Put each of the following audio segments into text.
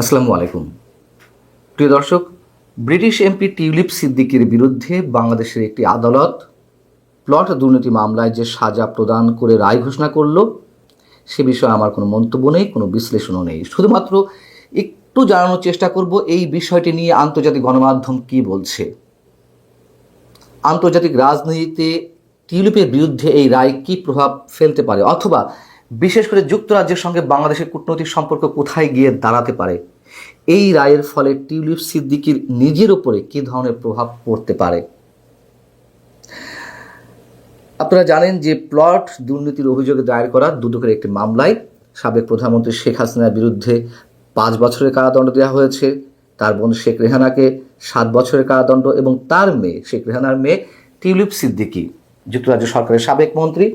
আসসালামু আলাইকুম। প্রিয় দর্শক, ব্রিটিশ এমপি টিউলিপ সিদ্দিকির বিরুদ্ধে বাংলাদেশের একটি আদালত প্লট দুর্নীতি মামলায় যে সাজা প্রদান করে রায় ঘোষণা করল, সে বিষয়ে আমার কোনো মন্তব্য নেই, কোনো বিশ্লেষণও নেই। শুধুমাত্র একটু জানানোর চেষ্টা করব, এই বিষয়টি নিয়ে আন্তর্জাতিক গণমাধ্যম কি বলছে? আন্তর্জাতিক রাজনীতিতে টিউলিপের বিরুদ্ধে এই রায় কী প্রভাব ফেলতে পারে? অথবা বিশেষ করে যুক্তরাজ্যের সঙ্গে বাংলাদেশের কূটনৈতিক সম্পর্ক কোথায় গিয়ে দাঁড়াতে পারে? এই রায়ের ফলে টিউলিপ সিদ্দিকির নিজের উপরে কী ধরনের প্রভাব পড়তে পারে? আপনারা জানেন যে প্লট দুর্নীতির অভিযোগে দায়ের করা দুদকের একটি মামলায় সাবেক প্রধানমন্ত্রী শেখ হাসিনার বিরুদ্ধে পাঁচ বছরের কারাদণ্ড দেওয়া হয়েছে। তার বোন শেখ রেহানাকে সাত বছরের কারাদণ্ড এবং তার মেয়ে শেখ রেহানার মেয়ে টিউলিপ সিদ্দিকি, যুক্তরাজ্য সরকারের সাবেক মন্ত্রী।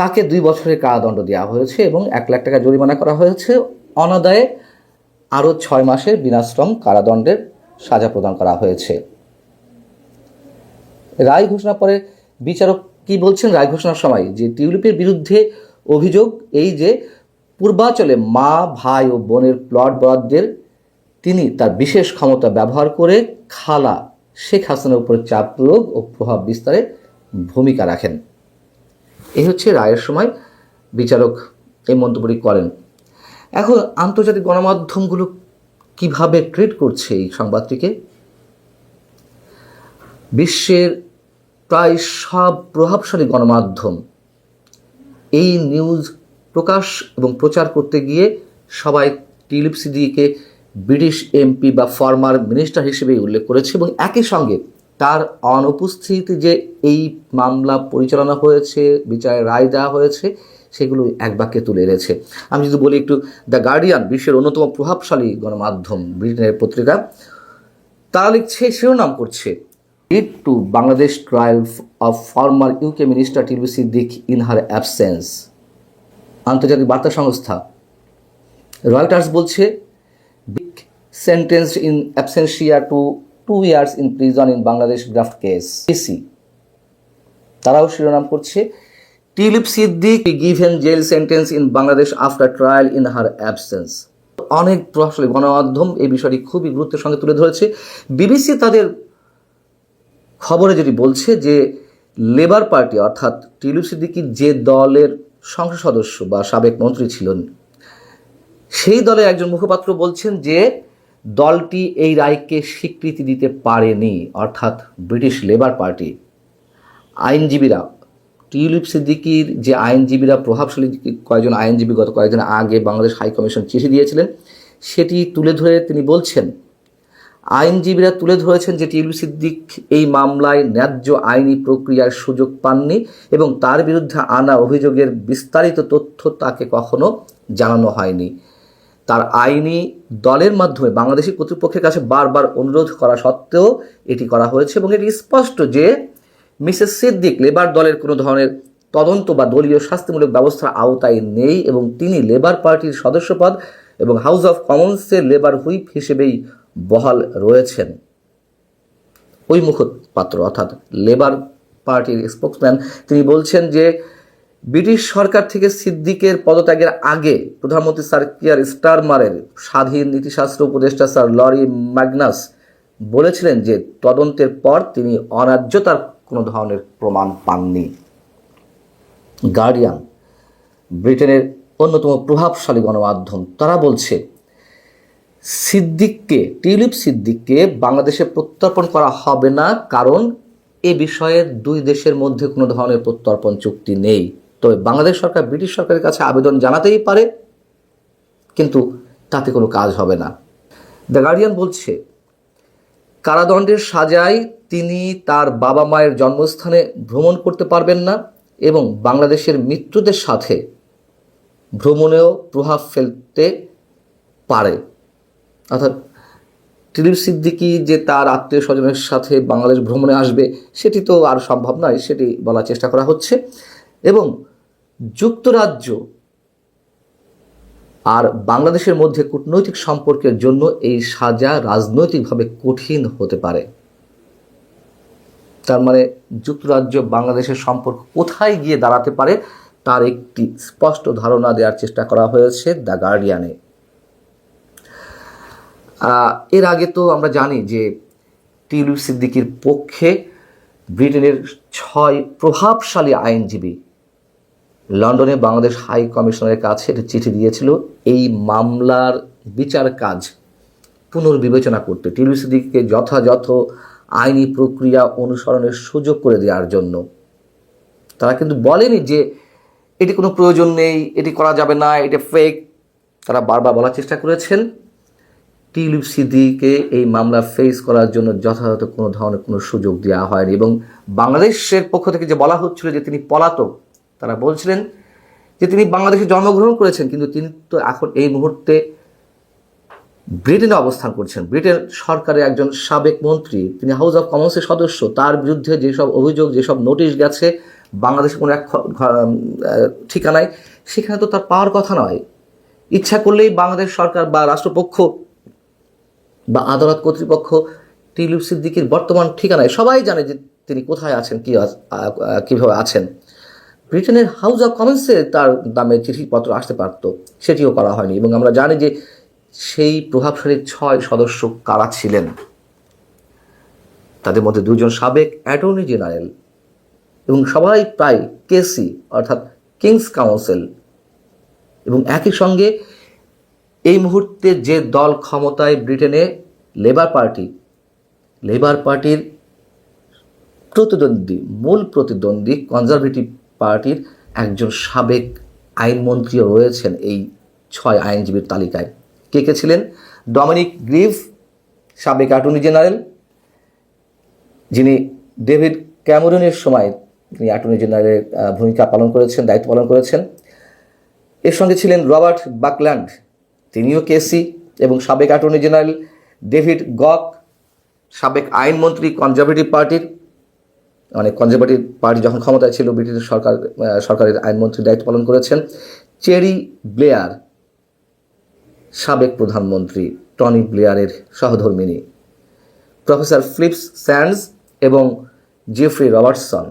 তাকে দুই বছরের কারাদণ্ড দেওয়া হয়েছে এবং এক লাখ টাকা জরিমানা করা হয়েছে। অনাদায়ে আরও ছয় মাসের বিনাশ্রম কারাদণ্ডের সাজা প্রদান করা হয়েছে। রায় ঘোষণা পরে বিচারক কি বলছেন? রায় ঘোষণার সময় যে টিউলিপের বিরুদ্ধে অভিযোগ, এই যে পূর্বাচলে মা, ভাই ও বোনের প্লট বরাদ্দের তিনি তার বিশেষ ক্ষমতা ব্যবহার করে খালা শেখ হাসিনার উপর চাপ প্রয়োগ ও প্রভাব বিস্তারে ভূমিকা রাখেন। হচ্ছে রায়ের সময় বিচারক এই মন্তব্যটি করেন। এখন আন্তর্জাতিক গণমাধ্যমগুলো কীভাবে ট্রিট করছে এই সংবাদটিকে? বিশ্বের প্রায় সব প্রভাবশালী গণমাধ্যম এই নিউজ প্রকাশ এবং প্রচার করতে গিয়ে সবাই টিলিপ সিদ্দিকে ব্রিটিশ এমপি বা ফর্মার মিনিস্টার হিসেবেই উল্লেখ করেছে এবং একই সঙ্গে তার অনুপস্থিতি যে এই মামলা পরিচালনা হয়েছে বিচারে রায় দেওয়া হয়েছে, সেগুলো এক বাক্যে তুলে এনেছে। আমি যদি বলি একটু দ্য গার্ডিয়ান বিশ্বের অন্যতম প্রভাবশালী গণমাধ্যম, ব্রিটেনের পত্রিকা, তারা লিখছে, শিরোনাম করছে lead to Bangladesh trial of former UK minister Tulip Siddiq in her absence আন্তর্জাতিক বার্তা সংস্থা রয়টার্স বলছে big sentence in absentia to two years in prison in Bangladesh graft case AC তারাও শিরোনাম করছে। Tulip Siddiq given jail sentence in Bangladesh after trial in her absence অনেক প্রভাবশালী গণমাধ্যম এই বিষয়টি খুবই গুরুত্বের সঙ্গে তুলে ধরেছে। বিবিসি তাদের খবরে যেটি বলছে যে লেবার পার্টি অর্থাৎ টিলু সিদ্দিকি যে দলের সংসদ সদস্য বা সাবেক মন্ত্রী ছিলেন, সেই দলের একজন মুখপাত্র বলছেন যে দলটি এই রায়কে স্বীকৃতি দিতে পারেনি, অর্থাৎ ব্রিটিশ লেবার পার্টি। আইনজীবীরা, টিউলিপ সিদ্দিকির যে আইনজীবীরা, প্রভাবশালী কয়েকজন আইনজীবী গত কয়েকদিন আগে বাংলাদেশ হাই কমিশন চিঠি দিয়েছিলেন, সেটি তুলে ধরে তিনি বলছেন, আইনজীবীরা তুলে ধরেছেন যে টিউলিপ সিদ্দিক এই মামলায় ন্যায্য আইনি প্রক্রিয়ার সুযোগ পাননি এবং তার বিরুদ্ধে আনা অভিযোগের বিস্তারিত তথ্য তাকে কখনো জানানো হয়নি। তার আইনি দলের মাধ্যমে বাংলাদেশি কর্তৃপক্ষের কাছে বারবার অনুরোধ করা সত্ত্বেও এটি করা হয়েছে এবং এটি স্পষ্ট যে মিসেস সিদ্দিক লেবার দলের কোনো ধরনের তদন্ত বা দলীয় শাস্তিমূলক ব্যবস্থার আওতায় নেই এবং তিনি লেবার পার্টির সদস্যপদ এবং হাউস অফ কমন্সের লেবার হুইপ হিসেবেই বহাল রয়েছেন। ওই মুখপাত্র অর্থাৎ লেবার পার্টির স্পোক্সম্যান তিনি বলছেন যে ব্রিটিশ সরকার থেকে সিদ্দিকের পদত্যাগের আগে প্রধানমন্ত্রী স্যার কিয়ার স্টারমারের স্বাধীন নীতিশাস্ত্র উপদেষ্টা স্যার লরি ম্যাগনাস বলেছিলেন যে তদন্তের পর তিনি অন্যায্যতার কোনো ধরনের প্রমাণ পাননি। গার্ডিয়ান, ব্রিটেনের অন্যতম প্রভাবশালী গণমাধ্যম, তারা বলছে, সিদ্দিককে, টিউলিপ সিদ্দিককে বাংলাদেশে প্রত্যর্পণ করা হবে না কারণ এ বিষয়ে দুই দেশের মধ্যে কোনো ধরনের প্রত্যর্পণ চুক্তি নেই। তবে বাংলাদেশ সরকার ব্রিটিশ সরকারের কাছে আবেদন জানাতেই পারে, কিন্তু তাতে কোনো কাজ হবে না। দ্য গার্ডিয়ান বলছে, কারাদণ্ডের সাজায় তিনি তার বাবা মায়ের জন্মস্থানে ভ্রমণ করতে পারবেন না এবং বাংলাদেশের মৃত্যুদের সাথে ভ্রমণেও প্রভাব ফেলতে পারে। অর্থাৎ টিলিপ সিদ্দিকি যে তার আত্মীয় স্বজনের সাথে বাংলাদেশ ভ্রমণে আসবে, সেটি তো আর সম্ভব নয়, সেটি বলার চেষ্টা করা হচ্ছে। এবং যুক্তরাজ্য আর বাংলাদেশের মধ্যে কূটনৈতিক সম্পর্কের জন্য এই সাজা রাজনৈতিকভাবে কঠিন হতে পারে। তার মানে যুক্তরাজ্য বাংলাদেশের সম্পর্ক কোথায় গিয়ে দাঁড়াতে পারে, তার একটি স্পষ্ট ধারণা দেওয়ার চেষ্টা করা হয়েছে দ্য গার্ডিয়ানে। এর আগে তো আমরা জানি যে টিউলিপ সিদ্দিকির পক্ষে ব্রিটেনের ছয় প্রভাবশালী আইনজীবী লন্ডনে বাংলাদেশ হাই কমিশনারের কাছে একটি চিঠি দিয়েছিল, এই মামলার বিচার কাজ পুনর্বিবেচনা করতে টিউলিপ সিদ্দিককে যথাযথ আইনি প্রক্রিয়া অনুসরণের সুযোগ করে দেওয়ার জন্য। তারা কিন্তু বলেনি যে এটি কোনো প্রয়োজন নেই, এটি করা যাবে না, এটা ফেক তারা বারবার বলার চেষ্টা করেছেন। টিউলিপ সিদ্দিকে এই মামলা ফেস করার জন্য যথাযথ কোনো ধরনের কোনো সুযোগ দেওয়া হয়নি এবং বাংলাদেশের পক্ষ থেকে যে বলা হচ্ছিল যে তিনি পলাতক তারা বলছিলেন যে তিনি বাংলাদেশে জন্মগ্রহণ করেছেন, কিন্তু তিনি তো এখন এই মুহূর্তে ব্রিটেনে অবস্থান করছেন। ব্রিটেন সরকারের একজন সাবেক মন্ত্রী, তিনি হাউস অফ কমন্সের সদস্য, তার বিরুদ্ধে যেসব অভিযোগ, যেসব নোটিশ গেছে, বাংলাদেশে কোনো এক ঠিকানায়, সেখানে তো তার পাওয়ার কথা নয়। ইচ্ছা করলেই বাংলাদেশ সরকার বা রাষ্ট্রপক্ষ বা আদালত কর্তৃপক্ষ টিউলিপ সিদ্দিকির বর্তমান ঠিকানায় সবাই জানে যে তিনি কোথায় আছেন, কী আ- আছেন। ব্রিটেনের হাউস অফ কমন্সে তার দামে চিঠিপত্র আসতে পারত, সেটিও করা হয়নি এবং আমরা জানি যে সেই প্রভাবশালী ছয় সদস্য কারা ছিলেন? তাদের মধ্যে দুজন সাবেক অ্যাটর্নি জেনারেল এবং সবাই প্রায় কেসি অর্থাৎ কিংস কাউন্সিল এবং একই সঙ্গে এই মুহূর্তে যে দল ক্ষমতায় ব্রিটেনে লেবার পার্টি লেবার পার্টির প্রতিদ্বন্দ্বী, মূল প্রতিদ্বন্দ্বী কনজারভেটিভ পার্টির একজন সাবেক আইনমন্ত্রীও রয়েছেন এই ছয় আইনজীবীর তালিকায়। কে কে ছিলেন? ডমিনিক গ্রিভ সাবেক অ্যাটর্নি জেনারেল, যিনি ডেভিড ক্যামেরনের সময় তিনি অ্যাটর্নি জেনারেলের ভূমিকা পালন করেছেন, দায়িত্ব পালন করেছেন। এর সঙ্গে ছিলেন রবার্ট বাকল্যান্ড, তিনিও কেসি এবং সাবেক অ্যাটর্নি জেনারেল ডেভিড গক, সাবেক আইনমন্ত্রী কনজারভেটিভ পার্টির মানে কনজারভেটিভ পার্টি যখন ক্ষমতায় ছিল, ব্রিটিশ সরকার সরকারের আইনমন্ত্রীর দায়িত্ব পালন করেছেন। চেরি ব্লেয়ার, সাবেক প্রধানমন্ত্রী টনি ব্লেয়ারের সহধর্মিনী। প্রফেসর ফিলিপস স্যান্ডস এবং জেফ্রি রবার্টসন।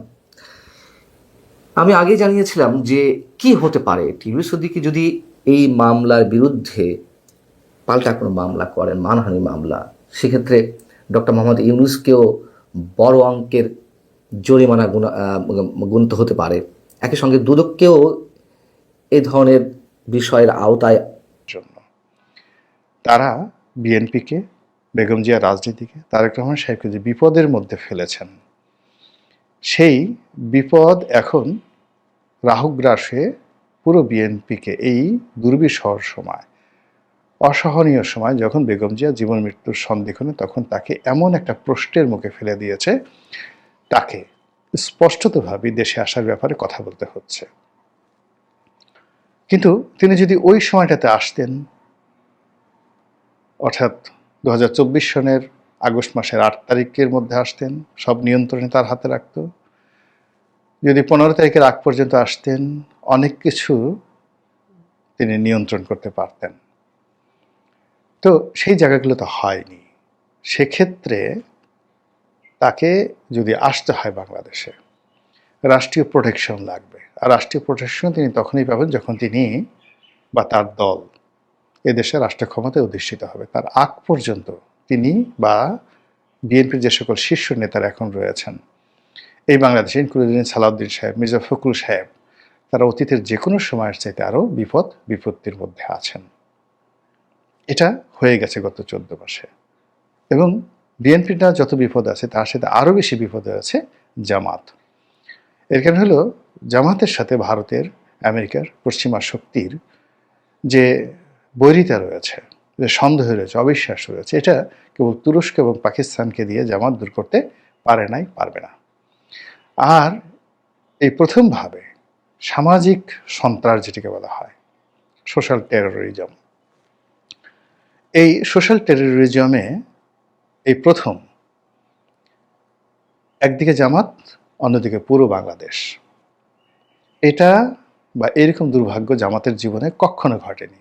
আমি আগে জানিয়েছিলাম যে কি হতে পারে টিভি সদিকে যদি এই মামলার বিরুদ্ধে পাল্টা কোনো মামলা করেন, মানহানি মামলা, সেক্ষেত্রে ডক্টর মোহাম্মদ ইউনুসকেও বড় অঙ্কের জরিমানা আহ, গুনতে হতে পারে। একই সঙ্গে দুদককেও এই ধরনের বিষয়ের আওতায় জন্য। তারা বিএনপিকে বেগম জিয়া রাজনীতিকে তারেক রহমান সাহেবকে যে বিপদের মধ্যে ফেলেছেন সেই বিপদ এখন রাহুগ্রাসে পুরো বিএনপিকে এই দুর্বিষহ সময় অসহনীয় সময় যখন বেগম জিয়া জীবন মৃত্যুর সন্ধিক্ষণে তখন তাকে এমন একটা প্রশ্নের মুখে ফেলে দিয়েছে তাকে স্পষ্টতভাবে দেশে আসার ব্যাপারে কথা বলতে হচ্ছে। কিন্তু তিনি যদি ওই সময়টাতে আসতেন, অর্থাৎ দু হাজার চব্বিশ সনের আগস্ট মাসের আট তারিখের মধ্যে আসতেন, সব নিয়ন্ত্রণে তার হাতে রাখত। যদি পনেরো তারিখের আগ পর্যন্ত আসতেন, অনেক কিছু তিনি নিয়ন্ত্রণ করতে পারতেন। তো সেই জায়গাগুলো তো হয়নি। সেক্ষেত্রে তাকে যদি আসতে হয় বাংলাদেশে, রাষ্ট্রীয় প্রোটেকশন লাগবে। আর রাষ্ট্রীয় প্রোটেকশন তিনি তখনই পাবেন যখন তিনি বা তার দল এদেশে রাষ্ট্র ক্ষমতায় অধিষ্ঠিত হবে। তার আগ পর্যন্ত তিনি বা বিএনপির যে সকল শীর্ষ নেতারা এখন রয়েছেন, এই বাংলাদেশে ইনক্লুডিং সালাউদ্দিন সাহেব, মির্জা ফখরুল সাহেব, তারা অতীতের যে কোনো সময়ের চাইতে আরও বিপদ, বিপত্তির মধ্যে আছেন। এটা হয়ে গেছে গত চোদ্দ মাসে। এবং বিএনপিটা যত বিপদ আছে, তার সাথে আরও বেশি বিপদ আছে জামাত। এর কারণ হলো, জামাতের সাথে ভারতের, আমেরিকার পশ্চিমা শক্তির যে বৈরিতা রয়েছে, যে সন্দেহ রয়েছে, অবিশ্বাস রয়েছে, এটা কেবল তুরস্ক এবং পাকিস্তানকে দিয়ে জামাত দূর করতে পারে নাই, পারবে না। আর এই প্রথমভাবে সামাজিক সন্ত্রাস যেটিকে বলা হয় সোশ্যাল টেরোরিজম এই সোশ্যাল টেরোরিজমে এই প্রথম। একদিকে জামাত, অন্যদিকে পুরো বাংলাদেশ। এটা বা এরকম দুর্ভাগ্য জামাতের জীবনে কখনো ঘটেনি।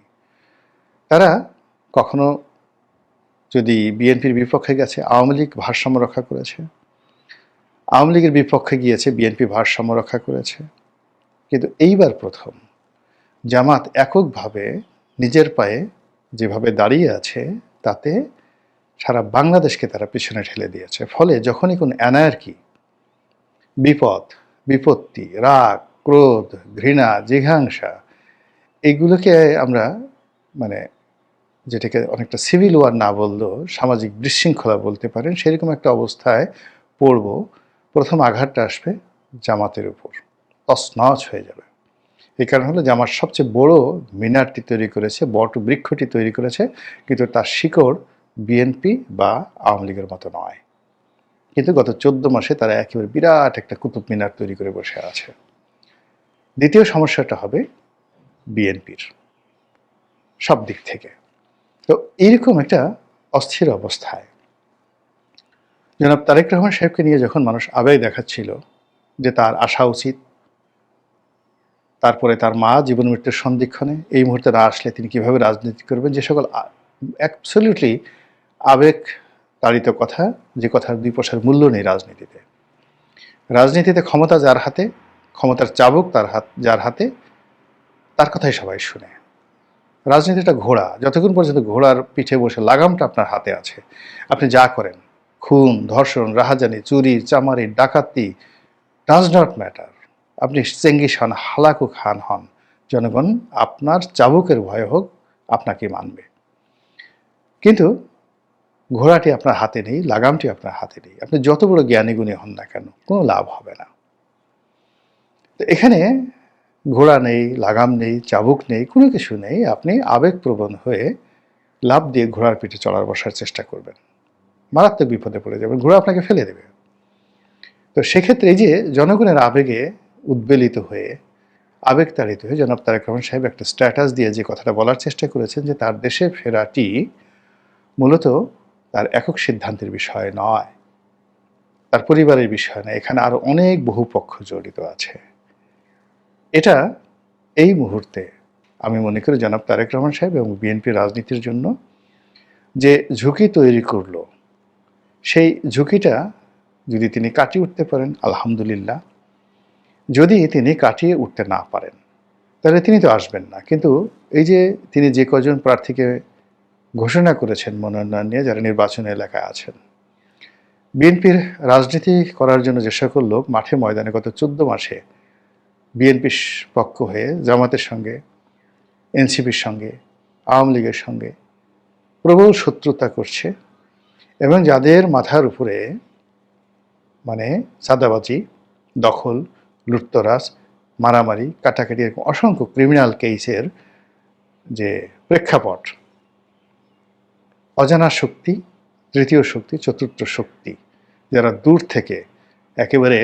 তারা কখনো যদি বিএনপির বিপক্ষে গেছে, আওয়ামী লীগ ভারসাম্য রক্ষা করেছে। আওয়ামী লীগের বিপক্ষে গিয়েছে, বিএনপি ভারসাম্য রক্ষা করেছে। কিন্তু এইবার প্রথম, জামাত এককভাবে নিজের পায়ে যেভাবে দাঁড়িয়ে আছে, তাতে সারা বাংলাদেশকে তারা পিছনে ঠেলে দিয়েছে। ফলে যখনই কোনো অ্যানার্কি বিপদ, বিপত্তি, রাগ, ক্রোধ, ঘৃণা, জিঘাংসা, এগুলোকে আমরা মানে যেটাকে অনেকটা সিভিল ওয়ার না বললেও সামাজিক বিশৃঙ্খলা বলতে পারেন, সেরকম একটা অবস্থায় পড়ব। প্রথম আঘাতটা আসবে জামাতের উপর। তসনচ হয়ে যাবে। এই কারণ হলো জামাত সবচেয়ে বড় মিনারটি তৈরি করেছে, বট বৃক্ষটি তৈরি করেছে, কিন্তু তার শিকড় বিএনপি বা আওয়ামী লীগের মতো নয়। কিন্তু গত চোদ্দ মাসে তারা একেবারে বিরাট একটা কুতুব মিনার তৈরি করে বসে আছে। দ্বিতীয় সমস্যাটা হবে বিএনপির সব দিক থেকে। তো এইরকম একটা অস্থির অবস্থায় জনাব তারেক রহমান সাহেবকে নিয়ে যখন মানুষ আবেগ দেখাচ্ছিল যে তার আসা উচিত, তারপরে তার মা জীবন মৃত্যুর সন্ধিক্ষণে এই মুহূর্তে না আসলে তিনি কীভাবে রাজনীতি করবেন, যে সকল অ্যাবসলিউটলি আবেগ তাড়িত কথা, যে কথার দুই পয়সার মূল্য নেই রাজনীতিতে। রাজনীতিতে ক্ষমতা যার হাতে, ক্ষমতার চাবুক তার হাত, যার হাতে, তার কথাই সবাই শুনে। রাজনীতিটা ঘোড়া। যতক্ষণ পর্যন্ত ঘোড়ার পিঠে বসে লাগামটা আপনার হাতে আছে, আপনি যা করেন, খুন, ধর্ষণ, রাহাজানি, চুরি, চামারি, ডাকাতি ডাজ নট ম্যাটার আপনি চেঙ্গিস হন হালাকু খান হন। জনগণ আপনার চাবুকের ভয় হোক আপনাকে মানবে। কিন্তু ঘোড়াটি আপনার হাতে নেই, লাগামটি আপনার হাতে নেই। আপনি যত বড় জ্ঞানী গুণী হন না কেন, কোনো লাভ হবে না। তো এখানে ঘোড়া নেই, লাগাম নেই, চাবুক নেই, কোনো কিছু নেই, আপনি আবেগপ্রবণ হয়ে লাভ দিয়ে ঘোড়ার পিঠে চড়ার বসার চেষ্টা করবেন। মারাত্মক বিপদে পড়ে যাবেন, ঘোড়া আপনাকে ফেলে দেবে। তো সেক্ষেত্রে এই যে জনগণের আবেগে উদ্বেলিত হয়ে আবেগ তাড়িত হয়ে জনাব তারেক রহমান সাহেব একটা স্ট্যাটাস দিয়ে যে কথাটা বলার চেষ্টা করেছেন যে তার দেশে ফেরাটি মূলত তার একক সিদ্ধান্তের বিষয় নয়, তার পরিবারের বিষয় নয়, এখানে আরও অনেক বহু পক্ষ জড়িত আছে। এটা এই মুহূর্তে আমি মনে করি জনাব তারেক রহমান সাহেব এবং বিএনপি রাজনীতির জন্য যে ঝুঁকি তৈরি করল, সেই ঝুঁকিটা যদি তিনি কাটিয়ে উঠতে পারেন, আলহামদুলিল্লাহ। যদি তিনি কাটিয়ে উঠতে না পারেন, তাহলে তিনি তো আসবেন না। কিন্তু এই যে তিনি যে কজন প্রার্থীকে ঘোষণা করেছেন মনোনয়ন নিয়ে যারা নির্বাচন এলাকায় আছেন। বিএনপির রাজনীতি করার জন্য যে সকল লোক মাঠে ময়দানে গত চোদ্দ মাসে বিএনপির পক্ষ হয়ে জামাতের সঙ্গে, এনসিপির সঙ্গে, আওয়ামী লীগের সঙ্গে প্রবল শত্রুতা করছে এবং যাদের মাথার উপরে মানে সাদাবাজি দখল, লুটতরাজ, মারামারি, কাটাকাটি এরকম অসংখ্য ক্রিমিনাল কেসের যে প্রেক্ষাপট অজানা শক্তি, তৃতীয় শক্তি, চতুর্থ শক্তি, যারা দূর থেকে একেবারে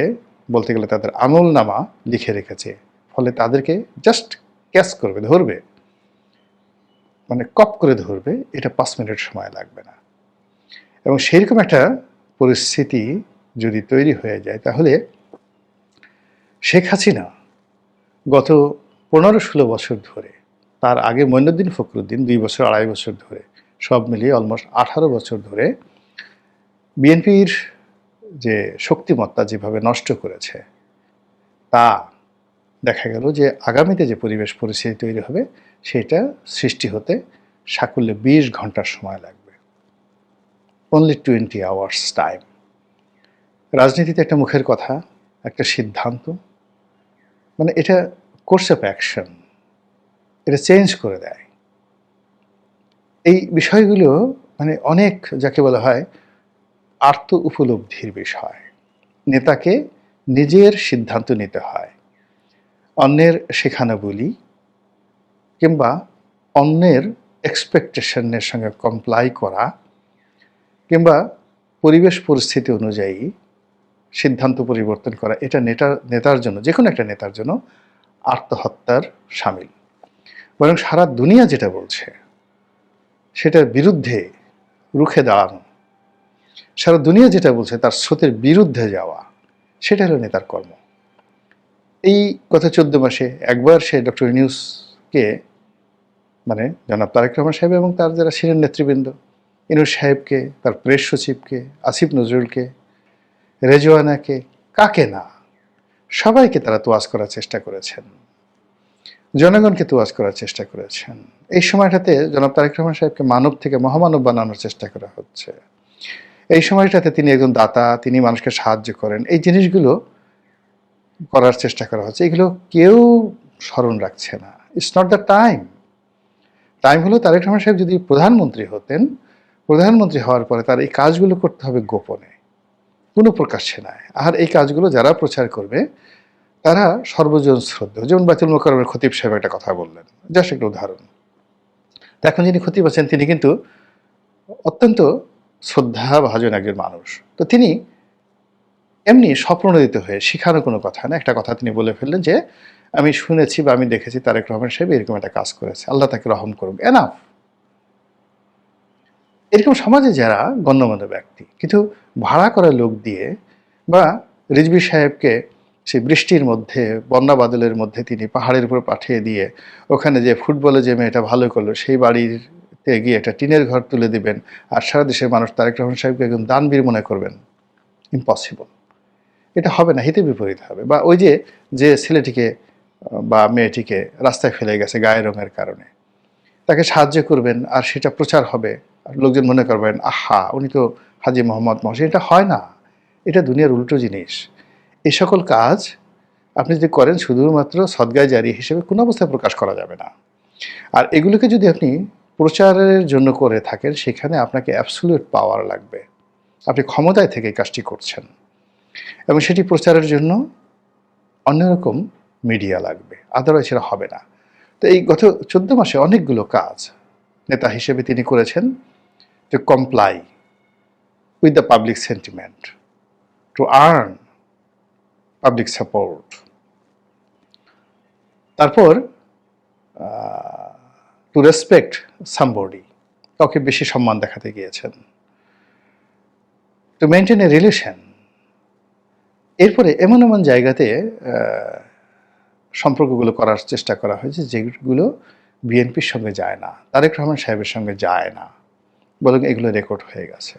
বলতে গেলে তাদের আমল নামা লিখে রেখেছে, ফলে তাদেরকে জাস্ট ক্যাচ করবে, ধরবে। মানে কপ করে ধরবে, এটা পাঁচ মিনিট সময় লাগবে না। এবং সেইরকম একটা পরিস্থিতি যদি তৈরি হয়ে যায়, তাহলে শেখ হাসিনা গত পনেরো ষোলো বছর ধরে, তার আগে মইনুদ্দিন ফখরুদ্দিন দুই বছর, আড়াই বছর ধরে সব মিলিয়ে অলমোস্ট আঠারো বছর ধরে বিএনপির যে শক্তিমত্তা যেভাবে নষ্ট করেছে, তা দেখা গেল যে আগামীতে যে পরিবেশ পরিস্থিতি তৈরি হবে, সেটা সৃষ্টি হতে সাকুল্যে বিশ ঘণ্টার সময় লাগবে। অনলি টোয়েন্টি আওয়ার্স টাইম রাজনীতিতে একটা মুখের কথা, একটা সিদ্ধান্ত মানে এটা কোর্স অফ অ্যাকশন এটা চেঞ্জ করে দেয়। এই বিষয়গুলো মানে অনেক যাকে বলা হয় আর্ত উপলব্ধির বিষয়। নেতাকে নিজের সিদ্ধান্ত নিতে হয়। অন্যের শেখানো বলি কিংবা অন্যের এক্সপেকটেশনের সঙ্গে কমপ্লাই করা কিংবা পরিবেশ পরিস্থিতি অনুযায়ী সিদ্ধান্ত পরিবর্তন করা, এটা নেতার নেতার জন্য যে কোনো একটা নেতার জন্য আত্মহত্যার সামিল। বরং সারা দুনিয়া যেটা বলছে সেটার বিরুদ্ধে রুখে দাঁড়ানো। সারা দুনিয়া যেটা বলছে, তার স্রোতের বিরুদ্ধে যাওয়া, সেটা হলো নেতার কর্ম। এই কথা চোদ্দ মাসে একবার সে ডক্টর নিউজকে মানে জনাব তারেক রহমান সাহেব এবং তার যারা ছিলেন নেতৃবৃন্দ ইনুস সাহেবকে, তার প্রেস সচিবকে, আসিফ নজরুলকে, রেজওয়ানাকে, কাকে না, সবাইকে তারা তোয়াজ করার চেষ্টা করেছেন। জনগণকে তোয়াজ করার চেষ্টা করেছেন। এই সময়টাতে জনাব তারেক রহমান সাহেবকে মানব থেকে মহামানব বানানোর চেষ্টা করা হচ্ছে। এই সময়টাতে তিনি একজন দাতা, তিনি মানুষকে সাহায্য করেন। এই জিনিসগুলো করার চেষ্টা করা হচ্ছে। এগুলো কেউ স্মরণ রাখছে না। It's not the time time হলো তারেক রহমান সাহেব যদি প্রধানমন্ত্রী হতেন, প্রধানমন্ত্রী হওয়ার পরে তার এই কাজগুলো করতে হবে গোপনে। কোনো প্রকাশ্যে নয়। আর এই কাজগুলো যারা প্রচার করবে তারা সর্বজন শ্রদ্ধ যেমন বাতুল মোকরমের খতিব সাহেব একটা কথা বললেন। জাস্ট একটা উদাহরণ। এখন যিনি খতিব আছেন, তিনি কিন্তু অত্যন্ত শ্রদ্ধা ভাজন একজন মানুষ। তো তিনি এমনি স্বপ্রণোদিত হয়ে শিখানো কোনো কথা না, একটা কথা তিনি বলে ফেললেন যে, আমি শুনেছি বা আমি দেখেছি তারেক রহমান সাহেব এরকম একটা কাজ করেছে। আল্লাহ তাকে রহম করুক। এনাফ এরকম সমাজে যারা গণ্যমান্য ব্যক্তি, কিন্তু ভাড়া করা লোক দিয়ে বা রিজবি সাহেবকে সেই বৃষ্টির মধ্যে, বন্যা বাদলের মধ্যে তিনি পাহাড়ের উপর পাঠিয়ে দিয়ে ওখানে যে ফুটবলে যে মেয়েটা ভালো করল, সেই বাড়িতে গিয়ে একটা টিনের ঘর তুলে দিবেন আর সারা দেশের মানুষ তারেক রহমান সাহেবকে একজন দানবীর মনে করবেন। ইম্পসিবল এটা হবে না, হিতে বিপরীত হবে। বা ওই যে যে ছেলেটিকে, বা মেয়েটিকে রাস্তায় ফেলে গেছে গায়ের রঙের কারণে। তাকে সাহায্য করবেন আর সেটা প্রচার হবে। আর লোকজন মনে করবেন, আহা, উনি তো হাজি মোহাম্মদ মহসিন। এটা হয় না। এটা দুনিয়ার উল্টো জিনিস। এই সকল কাজ আপনি যদি করেন শুধুমাত্র সদ্গায় জারি হিসেবে কোনো অবস্থায় প্রকাশ করা যাবে না। আর এগুলোকে যদি আপনি প্রচারের জন্য করে থাকেন, সেখানে আপনাকে অ্যাবসুলেট পাওয়ার লাগবে। আপনি ক্ষমতায় থেকে কাজটি করছেন। এবং সেটি প্রচারের জন্য অন্যরকম মিডিয়া লাগবে। আদারওয়াইজ সেটা হবে না। তো এই গত চোদ্দ মাসে অনেকগুলো কাজ নেতা হিসেবে তিনি করেছেন to comply with the public sentiment to earn public support তারপর টু রেসপেক্ট সামবডি কাউকে বেশি সম্মান দেখাতে গিয়েছেন। টু মেনটেন এ রিলেশন এরপরে এমন এমন জায়গাতে সম্পর্কগুলো করার চেষ্টা করা হয়েছে যেগুলো বিএনপির সঙ্গে যায় না, তারেক রহমান সাহেবের সঙ্গে যায় না, বরং এগুলো রেকর্ড হয়ে গেছে।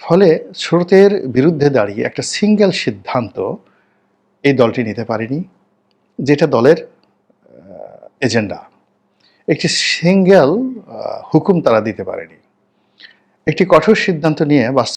ফলে স্রোতের বিরুদ্ধে দাঁড়িয়ে একটা সিঙ্গেল সিদ্ধান্ত এই দলটি নিতে পারেনি, যেটা দলের এজেন্ডা। একটি সিঙ্গেল হুকুম তারা দিতে পারেনি। একটি কঠোর সিদ্ধান্ত নিয়ে বাস্তব